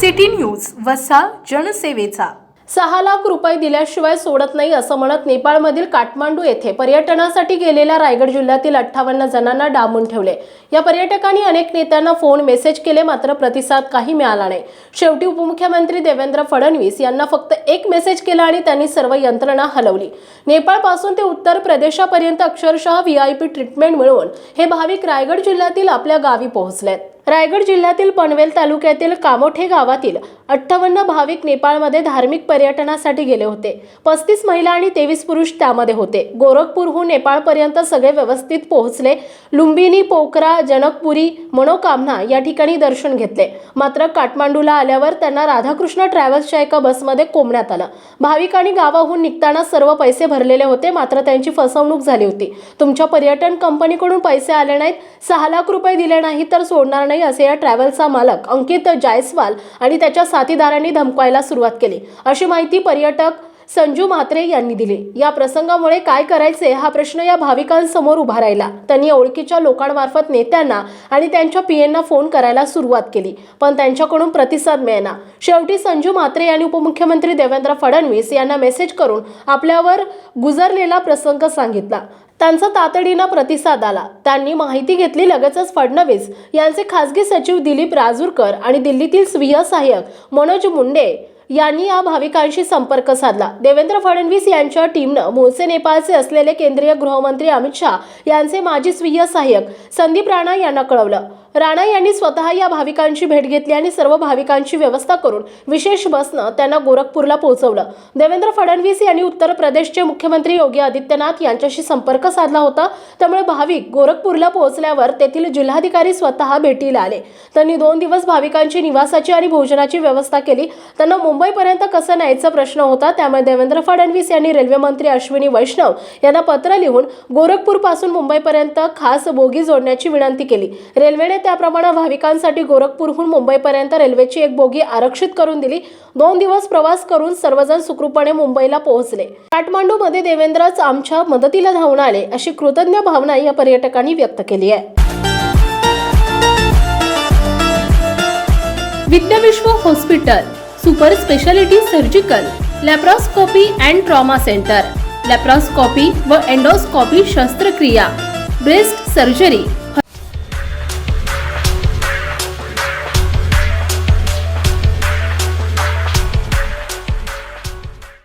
City news वसा जनसेवेचा. सहा लाख रुपये दिल्याशिवाय सोडत नाही असं म्हणत नेपाळमधील काठमांडू येथे पर्यटनासाठी गेलेल्या रायगड जिल्ह्यातील अठ्ठावन्न जणांना डांबून ठेवले. या पर्यटकांनी अनेक नेत्यांना फोन मेसेज केले मात्र प्रतिसाद काही मिळाला नाही. शेवटी उपमुख्यमंत्री देवेंद्र फडणवीस यांना फक्त एक मेसेज केला आणि त्यांनी सर्व यंत्रणा हलवली. नेपाळपासून ते उत्तर प्रदेशापर्यंत अक्षरशः व्ही आय पी ट्रीटमेंट मिळवून हे भाविक रायगड जिल्ह्यातील आपल्या गावी पोहोचलेत. रायगड जिल्ह्यातील पनवेल तालुक्यातील कामोठे गावातील अठ्ठावन्न भाविक नेपाळमध्ये धार्मिक पर्यटनासाठी गेले होते. पस्तीस महिला आणि तेवीस पुरुष त्यामध्ये होते. गोरखपूरहून नेपाळपर्यंत सगळे व्यवस्थित पोहोचले. लुंबिनी पोखरा जनकपुरी मनोकामना या ठिकाणी दर्शन घेतले. मात्र काठमांडूला आल्यावर त्यांना राधाकृष्ण ट्रॅव्हल्सच्या एका बसमध्ये कोंबण्यात आलं. भाविकांनी गावाहून निघताना सर्व पैसे भरलेले होते. मात्र त्यांची फसवणूक झाली होती. तुमच्या पर्यटन कंपनीकडून पैसे आले नाहीत. सहा लाख रुपये दिले नाही तर सोडणार नाही असे या ट्रॅव्हल्सचा मालक अंकित जायस्वाल आणि त्याच्या साथीदारांनी धमकायला सुरुवात केली. अशी माहिती पर्यटक संजू म्हात्रे यांनी दिली. या प्रसंगामुळे काय करायचे हा प्रश्न या भाविकांसमोर उभा राहिला. त्यांनी ओळखीच्या लोकांमार्फत नेत्यांना आणि त्यांच्या पीएंना फोन करायला सुरुवात केली पण त्यांच्याकडून प्रतिसाद मिळेना. शेवटी संजू म्हात्रे यांनी उपमुख्यमंत्री देवेंद्र फडणवीस यांना मेसेज करून आपल्यावर गुजरलेला प्रसंग सांगितला. त्यांचा तातडीनं प्रतिसाद आला. त्यांनी माहिती घेतली लगेचच फडणवीस यांचे खासगी सचिव दिलीप राजूरकर आणि दिल्लीतील स्वीय सहाय्यक मनोज मुंडे यांनी या भाविकांशी संपर्क साधला. देवेंद्र फडणवीस यांच्या टीमनं मूळचे नेपाळचे असलेले केंद्रीय गृहमंत्री अमित शहा यांचे माजी स्वीय सहाय्यक संदीप राणा यांना कळवलं. राणा यांनी स्वतः या भाविकांची भेट घेतली आणि सर्व भाविकांची व्यवस्था करून विशेष बसनं त्यांना गोरखपूरला पोहोचवलं. देवेंद्र फडणवीस यांनी उत्तर प्रदेशचे मुख्यमंत्री योगी आदित्यनाथ यांच्याशी संपर्क साधला होता. त्यामुळे भाविक गोरखपूरला पोहोचल्यावर तेथील जिल्हाधिकारी स्वतः भेटीला आले. त्यांनी दोन दिवस भाविकांची निवासाची आणि भोजनाची व्यवस्था केली. त्यांना मुंबईपर्यंत कसं न्यायचा प्रश्न होता त्यामुळे देवेंद्र फडणवीस यांनी रेल्वे मंत्री अश्विनी वैष्णव यांना पत्र लिहून गोरखपूरपासून मुंबईपर्यंत खास बोगी जोडण्याची विनंती केली. रेल्वेने त्याप्रमाणे भाविकांसाठी गोरखपूरहून मुंबईपर्यंत रेल्वेची एक बोगी आरक्षित करून दिली. दोन दिवस प्रवास करून सर्वजण सुखरूपणे मुंबईला पोहोचले. काठमांडूमध्ये देवेंद्रच आमच्या मदतीला धावून आले अशी कृतज्ञ भावना या पर्यटकांनी व्यक्त केली आहे. Vidyavishwa hospital super speciality surgical laparoscopy and trauma centre laparoscopy व एंडोस्कोपी शस्त्रक्रिया ब्रेस्ट सर्जरी